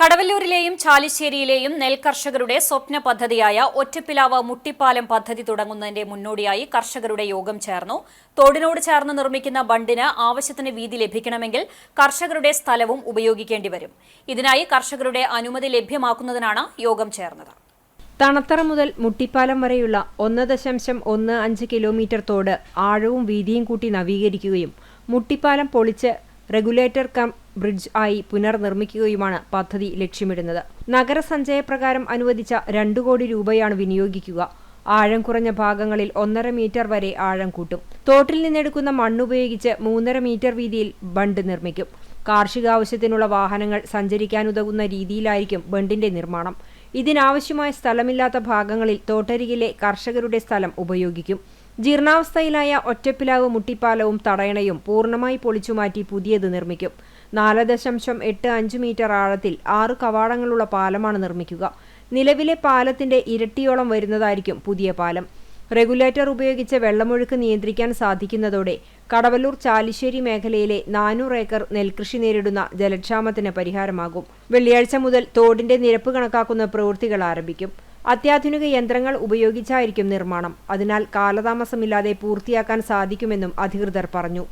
കടവല്ലൂരിലെയും ചാലിശ്ശേരിയിലെയും നെൽകർഷകരുടെ സ്വപ്ന പദ്ധതിയായ ഒറ്റപ്പിലാവ് മുട്ടിപ്പാലം പദ്ധതി തുടങ്ങുന്നതിന്റെ മുന്നോടിയായി കർഷകരുടെ യോഗം ചേർന്നു. തോടിനോട് ചേർന്ന് നിർമ്മിക്കുന്ന ബണ്ടിന് ആവശ്യത്തിന് വീതി ലഭിക്കണമെങ്കിൽ കർഷകരുടെ സ്ഥലവും ഉപയോഗിക്കേണ്ടി വരും. ഇതിനായി കർഷകരുടെ അനുമതി ലഭ്യമാക്കുന്നതിനാണ് യോഗം ചേർന്നത്. തണത്തറ മുതൽ മുട്ടിപ്പാലം വരെയുള്ള ഒന്ന് ദശാംശം ഒന്ന് അഞ്ച് കിലോമീറ്റർ തോട് ആഴവും വീതിയും കൂട്ടി നവീകരിക്കുകയും മുട്ടിപ്പാലം പൊളിച്ച് റെഗുലേറ്റർ കം ബ്രിഡ്ജ് ആയി പുനർനിർമ്മിക്കുകയുമാണ് പദ്ധതി ലക്ഷ്യമിടുന്നത്. നഗരസഞ്ചയപ്രകാരം അനുവദിച്ച രണ്ടു കോടി രൂപയാണ് വിനിയോഗിക്കുക. ആഴം കുറഞ്ഞ ഭാഗങ്ങളിൽ ഒന്നര മീറ്റർ വരെ ആഴം കൂട്ടും. തോട്ടിൽ നിന്നെടുക്കുന്ന മണ്ണുപയോഗിച്ച് മൂന്നര മീറ്റർ വീതിയിൽ ബണ്ട് നിർമ്മിക്കും. കാർഷികാവശ്യത്തിനുള്ള വാഹനങ്ങൾ സഞ്ചരിക്കാനുതകുന്ന രീതിയിലായിരിക്കും ബണ്ടിന്റെ നിർമ്മാണം. ഇതിനാവശ്യമായ സ്ഥലമില്ലാത്ത ഭാഗങ്ങളിൽ തോട്ടരികിലെ കർഷകരുടെ സ്ഥലം ഉപയോഗിക്കും. ജീർണാവസ്ഥയിലായ ഒറ്റപ്പിലാവ് മുട്ടിപ്പാലവും തടയണയും പൂർണമായി പൊളിച്ചുമാറ്റി പുതിയത് നിർമ്മിക്കും. നാല് ദശാംശം എട്ട് അഞ്ച് മീറ്റർ ആഴത്തിൽ ആറ് കവാടങ്ങളുള്ള പാലമാണ് നിർമ്മിക്കുക. നിലവിലെ പാലത്തിന്റെ ഇരട്ടിയോളം വരുന്നതായിരിക്കും പുതിയ പാലം. റെഗുലേറ്റർ ഉപയോഗിച്ച് വെള്ളമൊഴുക്ക് നിയന്ത്രിക്കാൻ സാധിക്കുന്നതോടെ കടവല്ലൂർ ചാലിശ്ശേരി മേഖലയിലെ നാനൂറ് ഏക്കർ നെൽകൃഷി നേരിടുന്ന ജലക്ഷാമത്തിന് പരിഹാരമാകും. വെള്ളിയാഴ്ച മുതൽ തോടിന്റെ നിരപ്പ് കണക്കാക്കുന്ന പ്രവൃത്തികൾ ആരംഭിക്കും. അത്യാധുനിക യന്ത്രങ്ങൾ ഉപയോഗിച്ചായിരിക്കും നിർമ്മാണം. അതിനാൽ കാലതാമസമില്ലാതെ പൂർത്തിയാക്കാൻ സാധിക്കുമെന്നും അധികൃതർ പറഞ്ഞു.